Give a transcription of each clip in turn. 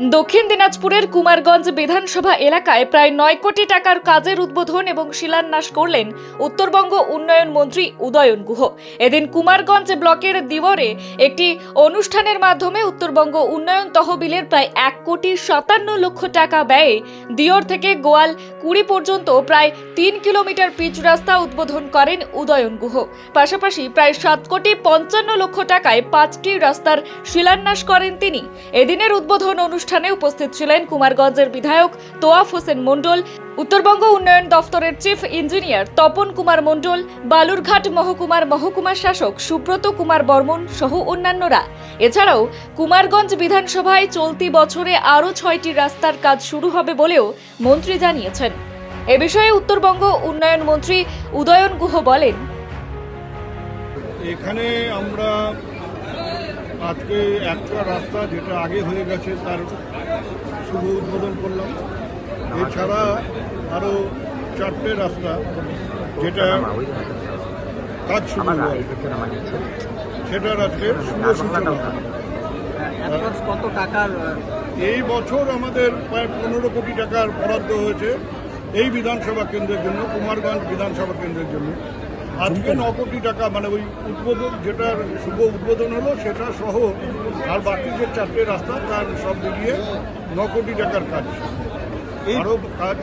দক্ষিণ দিনাজপুরের কুমারগঞ্জ বিধানসভা এলাকায় প্রায় নয় কোটি টাকার কাজের উদ্বোধন এবং শিলান্যাস করলেন উত্তরবঙ্গ উন্নয়ন মন্ত্রী উদয়ন গুহ। এদিন কুমারগঞ্জ ব্লকের দিবরে একটি অনুষ্ঠানের মাধ্যমে উত্তরবঙ্গ উন্নয়ন তহবিলের প্রায় এক কোটি সাতান্ন লক্ষ টাকা ব্যয়ে দিওর থেকে গোয়াল কুড়ি পর্যন্ত প্রায় তিন কিলোমিটার পিচ রাস্তা উদ্বোধন করেন উদয়ন গুহ। পাশাপাশি প্রায় সাত কোটি পঞ্চান্ন লক্ষ টাকায় পাঁচটি রাস্তার শিলান্যাস করেন তিনি। এদিনের উদ্বোধন অনুষ্ঠানে উপস্থিত ছিলেন কুমারগঞ্জের বিধায়ক তোয়াফ হোসেন মণ্ডল, উত্তরবঙ্গ উন্নয়ন দফতরের চিফ ইঞ্জিনিয়ার তপন কুমার মণ্ডল, বালুরঘাট মহকুমার মহকুমা শাসক সুব্রত কুমার বর্মন সহ অন্যান্যরা। এছাড়াও কুমারগঞ্জ বিধানসভায় চলতি বছরে আরও ছয়টি রাস্তার কাজ শুরু হবে বলেও মন্ত্রী জানিয়েছেন। এ বিষয়ে উত্তরবঙ্গ উন্নয়ন মন্ত্রী উদয়ন গুহ বলেন। এখানে আমরা আজকে একটা রাস্তা যেটা আগে হয়ে গেছে তার শুভ উদ্বোধন করলাম। এছাড়া আরও চারটে রাস্তা যেটা কাজ শুরু হয় সেটার আজকে শুভ সূচনা। কত টাকার এই বছর আমাদের প্রায় পনেরো কোটি টাকার বরাদ্দ হয়েছে এই বিধানসভা কেন্দ্রের জন্য কুমারগঞ্জ বিধানসভা কেন্দ্রের জন্য। আজকে ন কোটি টাকা মানে ওই উদ্বোধন যেটার শুভ উদ্বোধন হলো সেটা সহ আর বাকি যে চারটে রাস্তা তার সব মিলিয়ে ন কোটি টাকার কাজ। আরও কাজ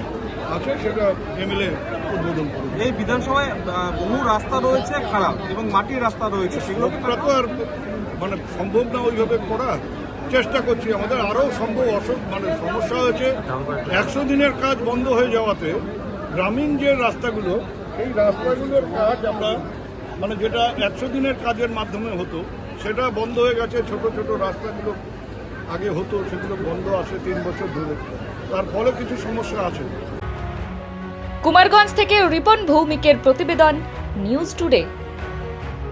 আছে সেটা এমএলএ উদ্বোধন করবে। এই বিধানসভায় বহু রাস্তা রয়েছে খারাপ এবং মাটির রাস্তা রয়েছে। সেগুলো তো আর মানে সম্ভব না ওইভাবে করা চেষ্টা করছি। আমাদের আরও সম্ভব অসুখ মানে সমস্যা হয়েছে। একশো দিনের কাজ বন্ধ হয়ে যাওয়াতে গ্রামীণ যে রাস্তাগুলো সেই রাস্তাগুলোর কাজ আমরা মানে যেটা একশো দিনের কাজের মাধ্যমে হতো, সেটা বন্ধ হয়ে গেছে, ছোট ছোট রাস্তাগুলো আগে হতো, সেগুলো বন্ধ আছে তিন বছর ধরে। তার ফলে কিছু সমস্যা আছে। কুমারগঞ্জ থেকে রিপন ভৌমিকের প্রতিবেদন নিউজ টুডে।